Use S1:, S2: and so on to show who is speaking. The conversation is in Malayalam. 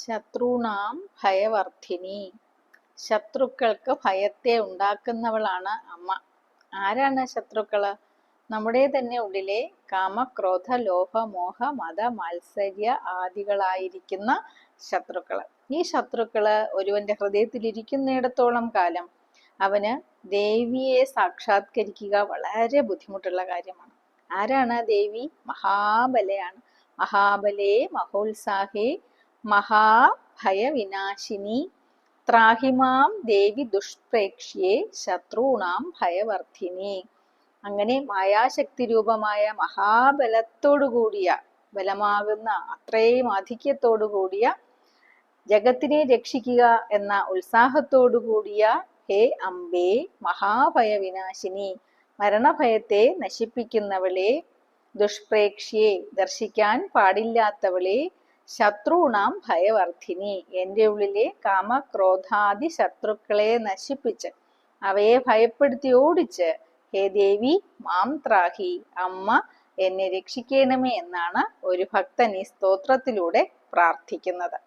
S1: ശത്രുണാം ഭയവർദ്ധിനി ശത്രുക്കൾക്ക് ഭയത്തെ ഉണ്ടാക്കുന്നവളാണ് അമ്മ. ആരാണ് ശത്രുക്കൾ? നമ്മുടെ തന്നെ ഉള്ളിലെ കാമക്രോധ ലോഭ മോഹ മത മത്സര്യ ആദികളായിരിക്കുന്ന ശത്രുക്കൾ. ഈ ശത്രുക്കൾ ഒരുവന്റെ ഹൃദയത്തിൽ ഇരിക്കുന്നിടത്തോളം കാലം അവന് ദേവിയെ സാക്ഷാത്കരിക്കുക വളരെ ബുദ്ധിമുട്ടുള്ള കാര്യമാണ്. ആരാണ് ദേവി? മഹാബലയാണ്. മഹാബലേ മഹോത്സാഹേ മഹാഭയവിനാശിനി ത്രാഹിമാം ദേവി ദുഷ്പ്രേക്ഷ്യെ ശത്രുണാം ഭയവർദ്ധിനി അങ്ങനെ മായാശക്തി രൂപമായ മഹാബലത്തോടു കൂടിയ ബലമാകുന്ന അത്രയും ആധിക്യത്തോടു കൂടിയ ജഗത്തിനെ രക്ഷിക്കുക എന്ന ഉത്സാഹത്തോടു കൂടിയ ഹേ അംബേ മഹാഭയവിനാശിനി മരണഭയത്തെ നശിപ്പിക്കുന്നവളെ ദുഷ്പ്രേക്ഷ്യെ ദർശിക്കാൻ പാടില്ലാത്തവളെ ശത്രുണാം ഭയവർദ്ധിനി എന്റെ ഉള്ളിലെ കാമക്രോധാദി ശത്രുക്കളെ നശിപ്പിച്ച് അവയെ ഭയപ്പെടുത്തി ഓടിച്ച് ഹേ ദേവി മാം ത്രാഹി അമ്മ എന്നെ രക്ഷിക്കണമേ എന്നാണ് ഒരു ഭക്തൻ ഈ സ്തോത്രത്തിലൂടെ പ്രാർത്ഥിക്കുന്നത്.